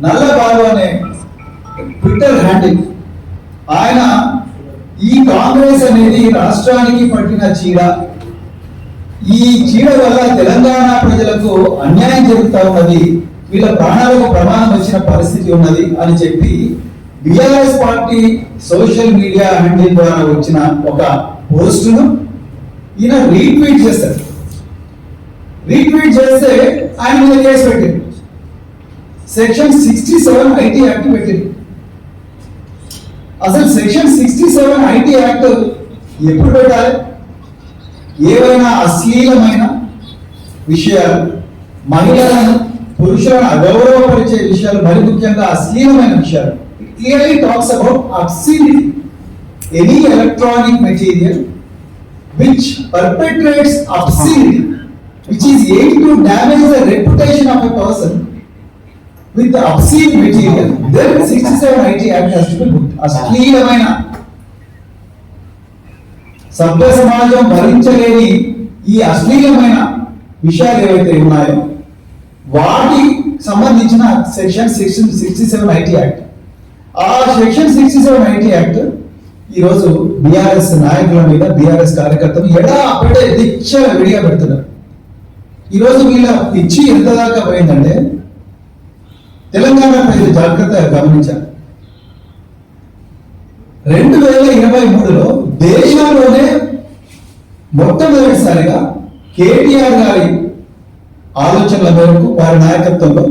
నల్ల బాబు అనే Twitter handle. ఆయన ఈ కాంగ్రెస్ అనేది రాష్ట్రానికి పట్టిన చీడ ఈ చీడ వల్ల తెలంగాణ ప్రజలకు అన్యాయం జరుగుతూ ఉన్నది. వీళ్ళ ప్రాణాలకు ప్రమాదం వచ్చిన పరిస్థితి ఉన్నది అని చెప్పి BRS party social media handle ద్వారా వచ్చిన ఒక పోస్టును ఈయన రీట్వీట్ చేస్తారు రీట్వీట్ చేస్తే ఆయన మీద కేసు పెట్టింది section sixty seven IT act పెట్టింది. అసలు section sixty seven IT act ఎప్పుడు పెట్టాలి? ఏవైనా అశ్లీలమైన విషయాలు మహిళలను పురుషులను అగౌరవపరిచే విషయాలు మరి ముఖ్యంగా అశ్లీలమైన విషయాలు. Clearly talks about obscenity any electronic material which perpetrates obscenity, which is aim to damage the reputation of a person with the obscene material, then 67 IT Act has to be put. అశ్లీలమైన సభ్య సమాజం భరించలేని ఈ అశ్లీలమైన విషయాలు ఏవైతే ఉన్నాయో వాటి సంబంధించిన section sixty sixty seven IT act ఆ section sixty seven IT act ఈరోజు బీఆర్ఎస్ నాయకుల మీద బీఆర్ఎస్ కార్యకర్తలు ఎడా అప్పుడే దీక్ష విడిగా పెడుతున్నారు ఈరోజు వీళ్ళ పిచ్చి ఎంత దాకా పోయిందంటే తెలంగాణ ప్రజలు జాగ్రత్తగా గమనించాలి. రెండు వేల ఇరవై మూడులో దేశంలోనే మొట్టమొదటిసారిగా కేటీఆర్ గారి ఆలోచనల మేరకు వారి నాయకత్వంలో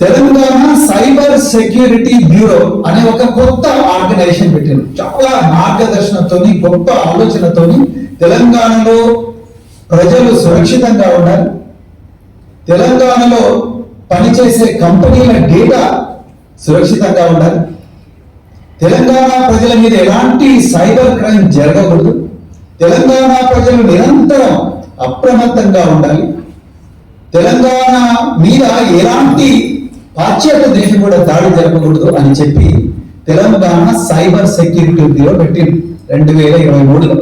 తెలంగాణ సైబర్ సెక్యూరిటీ బ్యూరో అనే ఒక కొత్త ఆర్గనైజేషన్ పెట్టారు చాలా మార్గదర్శనంతో గొప్ప ఆలోచనతోని తెలంగాణలో ప్రజలు సురక్షితంగా ఉండాలి. తెలంగాణలో పనిచేసే కంపెనీల డేటా సురక్షితంగా ఉండాలి. తెలంగాణ ప్రజల మీద ఎలాంటి సైబర్ క్రైమ్ జరగకూడదు. తెలంగాణ ప్రజలు నిరంతరం అప్రమత్తంగా ఉండాలి. తెలంగాణ మీద ఎలాంటి పాశ్చాత్య దేశం కూడా దాడి జరగకూడదు అని చెప్పి తెలంగాణ సైబర్ సెక్యూరిటీ బ్యూరో పెట్టింది. రెండు వేల ఇరవై మూడులో.